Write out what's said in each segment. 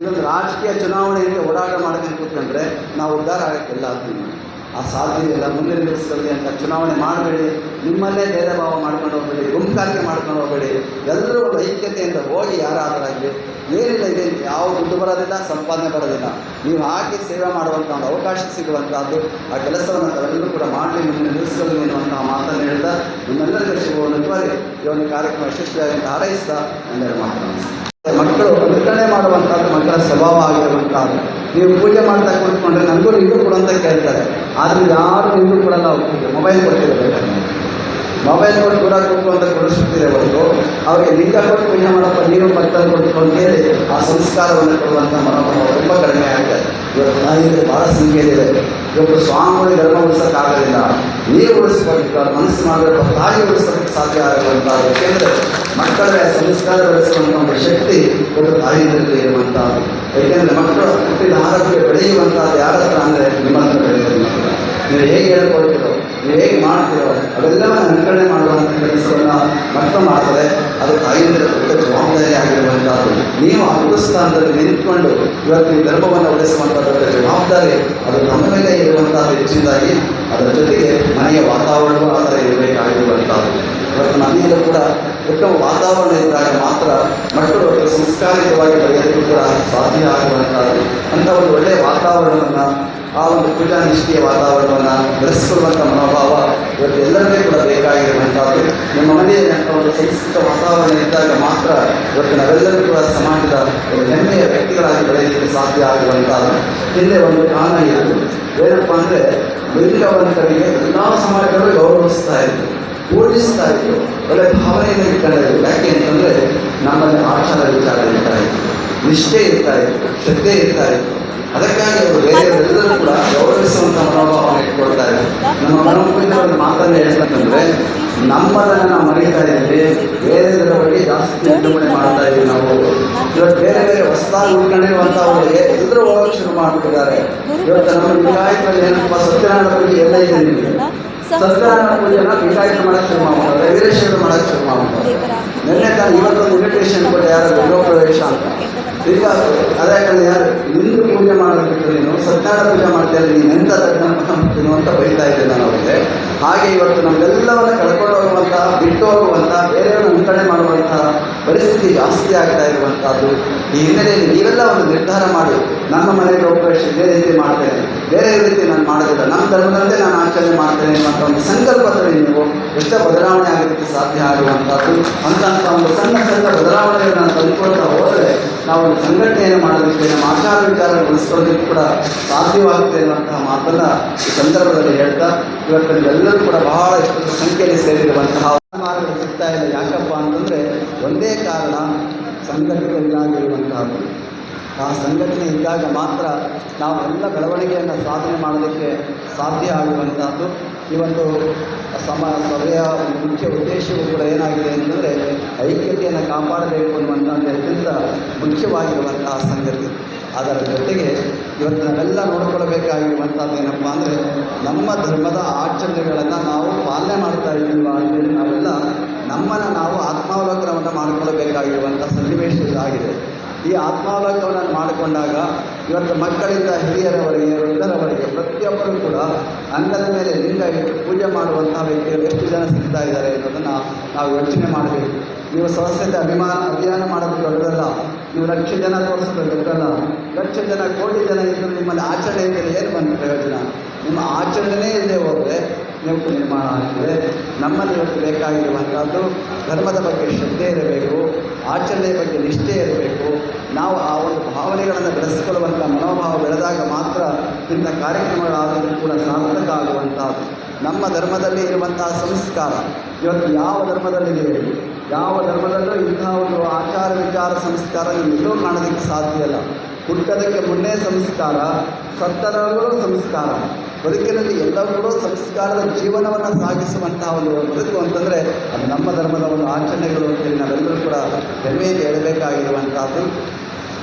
ಇದೊಂದು ರಾಜಕೀಯ ಚುನಾವಣೆಯಲ್ಲಿ ಓಡಾಟ ಮಾಡಬೇಕು ಕೂತ್ಕೊಂಡ್ರೆ ನಾವು ಉದ್ಧಾರ ಆಗಕ್ಕೆಲ್ಲ ಆಗ್ತೀವಿ. ಆ ಸಾಧ್ಯ ಇಲ್ಲ ಮುಂದಿನ ದಿವಸದಲ್ಲಿ ಅಂತ ಚುನಾವಣೆ ಮಾಡಬೇಡಿ, ನಿಮ್ಮಲ್ಲೇ ಭೇದ ಭಾವ ಮಾಡ್ಕೊಂಡು ಹೋಗಬೇಡಿ ಗುಂಪಾರಿಕೆ ಮಾಡ್ಕೊಂಡು ಹೋಗಬೇಡಿ, ಎಲ್ಲರೂ ಐಕ್ಯತೆಯಿಂದ ಹೋಗಿ ಯಾರಾದರಾಗಲಿ, ಏನಿಲ್ಲ ಇದೆ ಯಾವ ದುಡ್ಡು ಬರೋದಿಲ್ಲ, ಸಂಪಾದನೆ ಬರೋದಿಲ್ಲ. ನೀವು ಹಾಕಿ ಸೇವೆ ಮಾಡುವಂಥ ಒಂದು ಅವಕಾಶ ಸಿಗುವಂಥದ್ದು, ಆ ಕೆಲಸವನ್ನು ತಾವೆಲ್ಲರೂ ಕೂಡ ಮಾಡಲಿ, ಮುಂದಿನ ನಿಲ್ಲಿಸ್ಕೊಳ್ಳಿ ಅನ್ನುವಂಥ ಮಾತನ್ನು ಹೇಳ್ತಾ ನಿಮ್ಮೆಲ್ಲರಿಗೂ ಶುಭವನ್ನುವಾಗಿ ಈ ಒಂದು ಕಾರ್ಯಕ್ರಮ ಯಶಸ್ವಿಯಾಗಿ ಹಾರೈಸ್ತಾ ಎಲ್ಲರೂ ಮಾತನ್ನು ಮಕ್ಕಳು ಅನುಕರಣೆ ಮಾಡುವಂಥದ್ದು ಮಕ್ಕಳ ಸ್ವಭಾವ ಆಗಿರುವಂಥದ್ದು. ನೀವು ಪೂಜೆ ಮಾಡ್ತಾ ಕುಳಿತುಕೊಂಡ್ರೆ ನನಗೂ ನೀವು ಕೊಡು ಅಂತ ಕೇಳ್ತಾರೆ. ಆದರೆ ಯಾರು ನೀವು ಕೊಡಲ್ಲ ಹೋಗ್ತಿದ್ರು ಮೊಬೈಲ್ ಕೊಟ್ಟಿರಬೇಕಾದ್ರೆ ಮೊಬೈಲ್ ಕೊಟ್ಟು ಕೂಡ ಕೊಟ್ಟು ಅಂತ ಕೊಡಿಸುತ್ತೀರಿ ಹೊರತು ಅವರಿಗೆ ಲಿಂಗ ಕೊಟ್ಟು ಪೂಜೆ ಮಾಡಪ್ಪ, ನೀವು ಭಕ್ತರು ಕೊಟ್ಟು ಹೇಳಿ ಆ ಸಂಸ್ಕಾರವನ್ನು ಕೊಡುವಂಥ ಮನೋಭಾವ ತುಂಬ ಕಡಿಮೆ ಆಗ್ತದೆ ಇವತ್ತು ನಾಯಿಗೆ ಭಾಳ ಸಂಖ್ಯೆಯಲ್ಲಿದೆ. ಇವತ್ತು ಸ್ವಾಮಿ ಧರ್ಮ ಉಳಿಸೋಕ್ಕಾಗಲಿಲ್ಲ. ನೀವು ಉಳಿಸ್ಬೇಕು ಮನಸ್ಸು ಮಾಡಬೇಕು ತಾಯಿ ಉಳಿಸೋದಕ್ಕೆ ಸಾಧ್ಯ ಆಗುವಂಥದ್ದು ಏಕೆಂದರೆ ಮಕ್ಕಳ ಸಂಸ್ಕಾರ ಬೆಳೆಸುವಂಥ ಒಂದು ಶಕ್ತಿ ಒಂದು ತಾಯಿಯಲ್ಲಿ ಇರುವಂಥದ್ದು ಏಕೆಂದರೆ ಮಕ್ಕಳು ಹುಟ್ಟಿದ ಆರೋಗ್ಯ ಬೆಳೆಯುವಂಥದ್ದು ಯಾರ ಹತ್ರ ಅಂದರೆ ನಿಮ್ಮ ಹತ್ರ ಬೆಳೆಯೋದು ಮಕ್ಕಳು. ನೀವು ಹೇಗೆ ಹೇಳ್ಕೊಳ್ತೀರೋ ಹೇಗೆ ಮಾಡ್ತೀರೋ ಅವೆಲ್ಲವನ್ನ ಅನುಕರಣೆ ಮಾಡುವಂಥ ಕೆಲಸವನ್ನು ಮತ್ತೆ ಮಾಡ್ತಾರೆ ಅದು ತಾಯಿಯಿಂದ ದೊಡ್ಡ ಜವಾಬ್ದಾರಿ ಆಗಿರುವಂಥದ್ದು ನೀವು ಅಗ್ರಸ್ಥಾನದಲ್ಲಿ ಗುರುಸ್ಥಾನದಲ್ಲಿ ನಿಂತ್ಕೊಂಡು ಇವತ್ತು ಈ ಧರ್ಮವನ್ನು ಉಳಿಸುವಂಥ ದೊಡ್ಡ ಜವಾಬ್ದಾರಿ ಅದು ನಮ್ಮ ಮೇಲೆ ಇರುವಂಥದ್ದು ಹೆಚ್ಚಿನದಾಗಿ ಅದರ ಜೊತೆಗೆ ಮನೆಯ ವಾತಾವರಣವೂ ಆ ಥರ ಇರಬೇಕಾಗಿರುವಂಥದ್ದು ಇವತ್ತು ಮನೆಯಲ್ಲೂ ಕೂಡ ಉತ್ತಮ ವಾತಾವರಣ ಇದ್ದಾಗ ಮಾತ್ರ ಮಕ್ಕಳು ಸಂಸ್ಕಾರಿತವಾಗಿ ಬೆಳೆಯೋದಕ್ಕೂ ಕೂಡ ಸಾಧ್ಯ ಆಗುವಂಥದ್ದು ಅಂತ ಒಂದು ಒಳ್ಳೆಯ ವಾತಾವರಣವನ್ನು ಆ ಒಂದು ಪೂಜಾ ನಿಷ್ಠೆಯ ವಾತಾವರಣವನ್ನು ಬೆಳೆಸಿಕೊಳ್ಳುವಂಥ ಮನೋಭಾವ ಇವತ್ತು ಎಲ್ಲರಿಗೂ ಕೂಡ ಬೇಕಾಗಿರುವಂಥದ್ದು. ನಿಮ್ಮ ಮನೆಯಲ್ಲಿ ಅಂಥ ಒಂದು ಸಂಸ್ಕೃತ ವಾತಾವರಣ ಇದ್ದಾಗ ಮಾತ್ರ ಇವತ್ತು ನಾವೆಲ್ಲರೂ ಕೂಡ ಸಮಾಜದ ಒಂದು ಹೆಮ್ಮೆಯ ವ್ಯಕ್ತಿಗಳಾಗಿ ಬೆಳೆಯಲಿಕ್ಕೆ ಸಾಧ್ಯ ಆಗುವಂಥದ್ದು. ಹಿಂದೆ ಒಂದು ಕಾರಣ ಇತ್ತು. ಏನಪ್ಪ ಅಂದರೆ, ಲಿಂಗವಂತರಿಗೆ ಎಲ್ಲ ಸಮಾಜಗಳು ಗೌರವಿಸ್ತಾ ಇತ್ತು ಪೂಜಿಸ್ತಾ ಇತ್ತು ಒಳ್ಳೆ ಭಾವನೆಯನ್ನು ಇಟ್ಕೊಂಡಿದ್ರು ಯಾಕೆ ಅಂತಂದರೆ, ನಮ್ಮಲ್ಲಿ ಆಚಾರ ವಿಚಾರ ಇರ್ತಾ ಇತ್ತು. ನಿಷ್ಠೆ ಇರ್ತಾ ಇತ್ತು. ಶ್ರದ್ಧೆ ಇರ್ತಾ ಇತ್ತು. ಅದಕ್ಕಾಗಿ ಅವರು ಬೇರೆಯವರೆಲ್ಲರೂ ಕೂಡ ಗೌರವಿಸುವಂಥ ಮನೋಭಾವವನ್ನು ಇಟ್ಕೊಳ್ತಾರೆ ನಮ್ಮ ಒಂದು ಮಾತನ್ನು ಹೇಳ್ಬೇಕಂದ್ರೆ ನಮ್ಮದನ್ನು ನಾವು ಮರೀತಾ ಇದ್ದೀವಿ ಬೇರೆದರ ಜಾಸ್ತಿ ವಿಡಂಬನೆ ಮಾಡ್ತಾ ಇದ್ದೀವಿ ನಾವು. ಇವತ್ತು ಬೇರೆ ಬೇರೆ ಹೊಸದಾಗಿ ಅವರಿಗೆ ಎಲ್ಲರೂ ಹೋಗಕ್ಕೆ ಶುರು ಮಾಡ್ತಿದ್ದಾರೆ ಇವತ್ತು ನಮ್ಮ ಲಿಂಗಾಯತರಲ್ಲಿ ಏನಪ್ಪ, ಸತ್ಯನಾರಾಯಣ ಬಗ್ಗೆ ಎಲ್ಲ ಇದೆ ನಿಮಗೆ. ಸತ್ಯನಾರಾಯಣ ಪೂಜೆನ ಲಿಂಗಾಯತ ಮಾಡಕ್ಕೆ ಶುರು ಮಾಡ್ತಾರೆ ವೀರೇಶ್ವರ ಮಾಡಕ್ಕೆ ಶುರು ಮಾಡ್ತಾರೆ ನಿನ್ನೆ ತಾನು ಇವತ್ತೊಂದು ಇನ್ವಿಟೇಷನ್ ಕೊಟ್ಟು ಯಾರು ಗೃಹ ಪ್ರವೇಶ ಅಂತ. ಈಗ ಅದೇ ಯಾರು ನಿಂದು ಪೂಜೆ ಮಾಡ್ತಾ ಸತ್ಯನಾರಾಯಣ ಮಾಡ್ತಾರೆ ನೀನು ಎಂತ ತಜ್ಞ ಅಂತ ಬೈತಾ ಇದ್ದೆ ನಾನು ಅವರಿಗೆ. ಹಾಗೆ ಇವತ್ತು ನಮ್ಮೆಲ್ಲವನ್ನ ಕಳ್ಕೊಂಡು ಹೋಗುವಂಥ ಬಿಟ್ಟು ಹೋಗುವಂಥ ಬೇರೆಯವ್ರನ್ನ ಅನುಕರಣೆ ಮಾಡುವಂಥ ಪರಿಸ್ಥಿತಿ ಜಾಸ್ತಿ ಆಗ್ತಾ ಇರುವಂಥದ್ದು ಈ ಹಿನ್ನೆಲೆಯಲ್ಲಿ ನೀವೆಲ್ಲ ಒಂದು ನಿರ್ಧಾರ ಮಾಡಿ, ನಮ್ಮ ಮನೆಗೆ ಅವಕಾಶ ಬೇರೆ ರೀತಿ ಮಾಡ್ತೇನೆ, ಬೇರೆ ರೀತಿ ನಾನು ಮಾಡೋದಿಲ್ಲ, ನಮ್ಮ ಧರ್ಮದಂತೆ ನಾನು ಆಚರಣೆ ಮಾಡ್ತೇನೆ ಅನ್ನುವಂಥ ಒಂದು ಸಂಕಲ್ಪದಲ್ಲಿ ನೀವು ಎಷ್ಟು ಬದಲಾವಣೆ ಆಗೋದಕ್ಕೆ ಸಾಧ್ಯ ಆಗುವಂಥದ್ದು ಅಂತ ಒಂದು ಸಣ್ಣ ಸಣ್ಣ ಬದಲಾವಣೆಗಳನ್ನು ತಂದುಕೊಳ್ತಾ ಹೋದರೆ ನಾವು ಒಂದು ಸಂಘಟನೆಯನ್ನು ಮಾಡೋದಕ್ಕೆ, ನಮ್ಮ ಆಚಾರ ವಿಚಾರ ಕೂಡ ಸಾಧ್ಯವಾಗುತ್ತೆ ಅನ್ನುವಂತಹ ಮಾತನ್ನು ಈ ಸಂದರ್ಭದಲ್ಲಿ ಹೇಳ್ತಾ, ಇವತ್ತು ಎಲ್ಲರೂ ಕೂಡ ಬಹಳ ಎಷ್ಟು ಸಂಖ್ಯೆಯಲ್ಲಿ ಸೇರಿರುವಂತಹ ಮಾರ್ಗ ಸಿಗ್ತಾ ಇಲ್ಲ ಯಾಕಪ್ಪ ಅಂತಂದರೆ ಒಂದೇ ಕಾರಣ ಸಂಘಟನೆಗಳಿಗಾಗಿರುವಂತಹದ್ದು ಆ ಸಂಘಟನೆ ಇದ್ದಾಗ ಮಾತ್ರ ನಾವು ಎಲ್ಲ ಬೆಳವಣಿಗೆಯನ್ನು ಸಾಧನೆ ಮಾಡೋದಕ್ಕೆ ಸಾಧ್ಯ ಆಗುವಂಥದ್ದು. ಈ ಒಂದು ಸಮ, ಸಭೆಯ ಮುಖ್ಯ ಉದ್ದೇಶವು ಕೂಡ ಏನಾಗಿದೆ ಅಂತಂದರೆ ಐಕ್ಯತೆಯನ್ನು ಕಾಪಾಡಬೇಕು ಅನ್ನುವಂಥದ್ದು ಅತ್ಯಂತ ಮುಖ್ಯವಾಗಿರುವಂತಹ ಸಂಗತಿ. ಅದರ ಜೊತೆಗೆ ಇವತ್ತು ನಾವೆಲ್ಲ ನೋಡಿಕೊಳ್ಳಬೇಕಾಗಿರುವಂಥದ್ದು ಏನಪ್ಪ ಅಂದರೆ ನಮ್ಮ ಧರ್ಮದ ಆಚರಣೆಗಳನ್ನು ನಾವು ಪಾಲನೆ ಮಾಡ್ತಾ ಇದ್ದೀವ ಅಂತೇಳಿ ನಾವೆಲ್ಲ ನಮ್ಮನ್ನು ನಾವು ಆತ್ಮಾವಲೋಕನವನ್ನು ಮಾಡಿಕೊಳ್ಳಬೇಕಾಗಿರುವಂಥ ಸನ್ನಿವೇಶ ಇದಾಗಿದೆ ಈ ಆತ್ಮಾವಲೋಕನವನ್ನು ಮಾಡಿಕೊಂಡಾಗ ಇವತ್ತು ಮಕ್ಕಳಿಂದ ಹಿರಿಯರವರೆಗೆ, ವೃದ್ಧರವರೆಗೆ ಪ್ರತಿಯೊಬ್ಬರೂ ಕೂಡ ಅಂಗದ ಮೇಲೆ ಲಿಂಗ ಇಟ್ಟು ಪೂಜೆ ಮಾಡುವಂಥ ವ್ಯಕ್ತಿಗಳು ಎಷ್ಟು ಜನ ಸಿಗ್ತಾ ಇದ್ದಾರೆ ಅನ್ನೋದನ್ನು ನಾವು ಯೋಚನೆ ಮಾಡಬೇಕು. ನೀವು ಸ್ವಸ್ಥತೆ ಅಭಿಮಾನ ಅಭಿಯಾನ ಮಾಡೋದು ದೊಡ್ಡದಲ್ಲ ನೀವು ಲಕ್ಷ ಜನ ತೋರಿಸೋದು ದೊಡ್ಡದಲ್ಲ ಲಕ್ಷ ಜನ, ಕೋಟಿ ಜನ ಇದ್ದರೂ ನಿಮ್ಮಲ್ಲಿ ಆಚರಣೆ ಇದ್ದರೆ ಏನು ಬಂದ ಪ್ರಯೋಜನ? ನಿಮ್ಮ ಆಚರಣೆನೇ ಇಲ್ಲದೆ ಹೋದರೆ ನೀವು ನಿರ್ಮಾಣ ಆಗ್ತದೆ. ನಮ್ಮಲ್ಲಿ ಇವತ್ತು ಬೇಕಾಗಿರುವಂಥದ್ದು ಧರ್ಮದ ಬಗ್ಗೆ ಶ್ರದ್ಧೆ ಇರಬೇಕು, ಆಚರಣೆಯ ಬಗ್ಗೆ ನಿಷ್ಠೆ ಇರಬೇಕು. ನಾವು ಆ ಒಂದು ಭಾವನೆಗಳನ್ನು ಬೆಳೆಸಿಕೊಳ್ಳುವಂಥ ಮನೋಭಾವ ಬೆಳೆದಾಗ ಮಾತ್ರ ಇಂಥ ಕಾರ್ಯಕ್ರಮಗಳಾದರೂ ಕೂಡ ಸಾರ್ಥಕ ಆಗುವಂಥದ್ದು. ನಮ್ಮ ಧರ್ಮದಲ್ಲಿ ಇರುವಂತಹ ಸಂಸ್ಕಾರ, ಇವತ್ತು ಯಾವ ಧರ್ಮದಲ್ಲಿದೆ ಯಾವ ಧರ್ಮದಲ್ಲೂ ಇಂತಹ ಒಂದು ಆಚಾರ ವಿಚಾರ ಸಂಸ್ಕಾರ ನಿಮ್ಮೆಲ್ಲೂ ಕಾಣೋದಕ್ಕೆ ಸಾಧ್ಯ ಇಲ್ಲ. ಹುಟ್ಟೋದಕ್ಕೆ ಮುನ್ನೇ ಸಂಸ್ಕಾರ, ಸತ್ತರಲ್ಲೂ ಸಂಸ್ಕಾರ. ಬದುಕಿನಲ್ಲಿ ಎಲ್ಲರೂ ಸಂಸ್ಕಾರದ ಜೀವನವನ್ನು ಸಾಗಿಸುವಂತಹ ಒಂದು ಬದುಕು ಅಂತಂದರೆ ಅದು ನಮ್ಮ ಧರ್ಮದ ಒಂದು ಆಚರಣೆಗಳು ಅಂತೇಳಿ ನಾವೆಲ್ಲರೂ ಕೂಡ ಹೆಮ್ಮೆಯಲ್ಲಿ ಹೇಳಬೇಕಾಗಿರುವಂಥದ್ದು.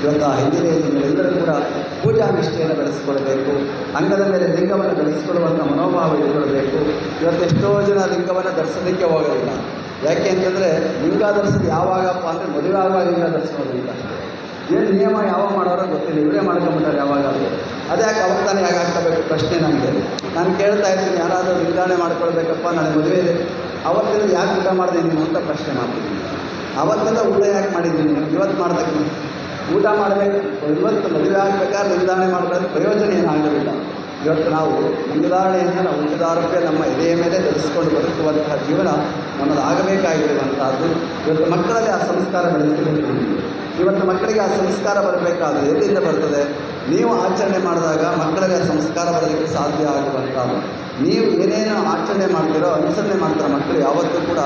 ಇವತ್ತು ಆ ಹಿನ್ನೆಲೆಯಲ್ಲಿ ನೀವೆಲ್ಲರೂ ಕೂಡ ಪೂಜಾ ನಿಷ್ಠೆಯನ್ನು ಬೆಳೆಸಿಕೊಳ್ಬೇಕು ಅಂಗದ ಮೇಲೆ ಲಿಂಗವನ್ನು ಬೆಳೆಸಿಕೊಳ್ಳುವಂಥ ಮನೋಭಾವ ಇಟ್ಕೊಳ್ಬೇಕು. ಇವತ್ತು ಎಷ್ಟೋ ಜನ ಲಿಂಗವನ್ನು ಧರಿಸೋದಕ್ಕೆ ಹೋಗೋದಿಲ್ಲ. ಯಾಕೆ ಅಂತಂದರೆ ಲಿಂಗ ಧರಿಸೋದು ಯಾವಾಗಪ್ಪ ಅಂದರೆ ಮದುವೆ ಆಗುವಾಗ ಲಿಂಗ ಧರಿಸ್ಕೊಳ್ಳೋದಿಲ್ಲ ಅಷ್ಟೇ ಏನು ನಿಯಮ ಯಾವಾಗ ಮಾಡೋರೋ ಗೊತ್ತಿಲ್ಲ, ಇವರೇ ಮಾಡ್ಕೊಂಬಿಟ್ಟಾರೆ ಯಾವಾಗ ಅದೇ ಯಾಕೆ ಅವತ್ತಾನೆ ಯಾಕೆ ಆಗ್ತಬೇಕು ಪ್ರಶ್ನೆ ನನಗೆ. ನಾನು ಕೇಳ್ತಾ ಇರ್ತೀನಿ, ಯಾರಾದರೂ ನಿಂದಾಣೆ ಮಾಡ್ಕೊಳ್ಬೇಕಪ್ಪ, ನನಗೆ ಮದುವೆ ಇದೆ. ಅವತ್ತಿನ ಯಾಕೆ ಊಟ ಮಾಡಿದೆ ನೀನು ಅಂತ ಪ್ರಶ್ನೆ ಮಾಡ್ತೀನಿ. ಅವತ್ತಿಂದ ಊಟ ಯಾಕೆ ಮಾಡಿದ್ದೀನಿ ಇವತ್ತು ಮಾಡ್ತಕ್ಕಂಥ ಊಟ ಮಾಡಬೇಕು. ಇವತ್ತು ಮದುವೆ ಆಗಬೇಕಾದ್ರೆ ನಿಲ್ದಾಣೆ ಮಾಡಿದ್ರೆ ಪ್ರಯೋಜನ ಏನಾಗಲಿಲ್ಲ ಇವತ್ತು ನಾವು ನಿಲ್ದಾಣೆಯಿಂದ ನಾವು ಉಳಿದಾರಕ್ಕೆ ನಮ್ಮ ಎದೆಯ ಮೇಲೆ ಧರಿಸಿಕೊಂಡು ಬದುಕುವಂತಹ ಜೀವನ ನಮ್ಮದಾಗಬೇಕಾಗಿರುವಂಥದ್ದು ಇವತ್ತು ಮಕ್ಕಳಲ್ಲಿ ಆ ಸಂಸ್ಕಾರ ಬೆಳೆಸಬೇಕು ಇವತ್ತು ಮಕ್ಕಳಿಗೆ ಆ ಸಂಸ್ಕಾರ ಬರಬೇಕಾದ್ರೆ ಎಲ್ಲಿಂದ ಬರ್ತದೆ? ನೀವು ಆಚರಣೆ ಮಾಡಿದಾಗ ಮಕ್ಕಳಿಗೆ ಆ ಸಂಸ್ಕಾರ ಬರೋದಕ್ಕೆ ಸಾಧ್ಯ ಆಗುವಂಥದ್ದು. ನೀವು ಏನೇನು ಆಚರಣೆ ಮಾಡ್ತೀರೋ, ಅನುಸರಣೆ ಮಾಡ್ತಾರೋ ಮಕ್ಕಳು, ಯಾವತ್ತೂ ಕೂಡ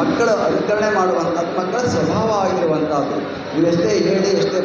ಮಕ್ಕಳು ಅನುಕರಣೆ ಮಾಡುವಂಥದ್ದು ಮಕ್ಕಳ ಸ್ವಭಾವ ಆಗಿರುವಂಥದ್ದು. ನೀವೆಷ್ಟೇ ಹೇಳಿ, ಎಷ್ಟೇ